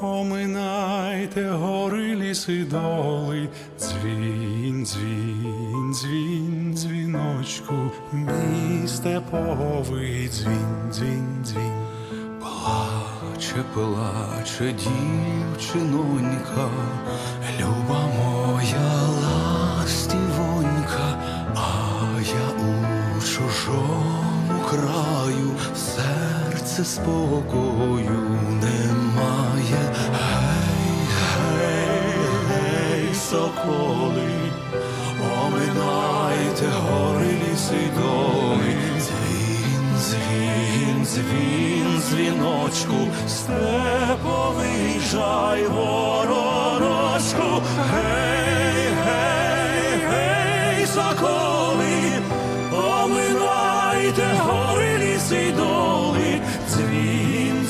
Оминайте гори, ліси, доли, дзвін, дзвін, дзвін, дзвіночку, мій степовий дзвін, дзвін, дзвін. Плаче, плаче дівчинонька, люба моя ластівонька, а я у чужому краю, серце спокою немає. Соколи, оминайте гори, ліси, доли, дзвін, дзвін, дзвін, дзвіночку, степовий жай ворожку, гей, гей, гей, соколи, оминайте гори, ліси, доли,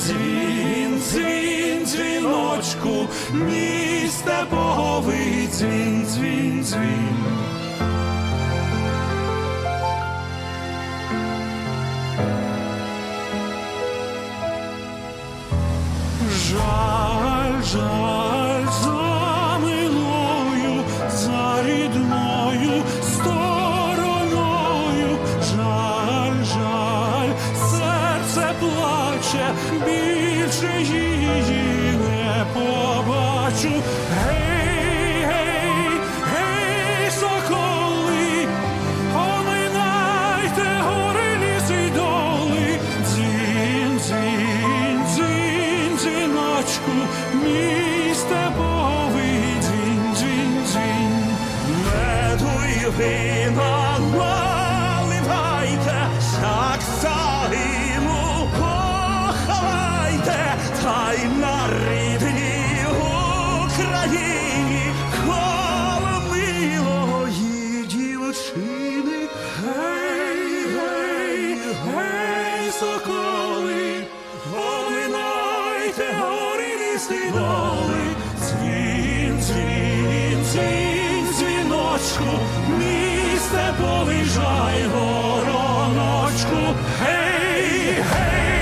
дзвін, дзвін, дзвін, дзвіночку, мій степовий дзвін, дзвін, дзвін. Жаль, жаль, за милою, за рідною стороною, жаль, жаль, серце плаче, більше її не побачу. Гей, гей, гей, соколи, оминайте гори, ліси й доли, дзвін, дзвін, дзвін, дзвіночку, мій степовий дзвін. Меду й вина та на рідній Україні коло милої дівчини. Гей, гей, гей, соколи, оминайте гори, ліси, й доли, дзвін, дзвін, дзвін, дзвіночку, мій степовий жай, вороночку, гей, гей,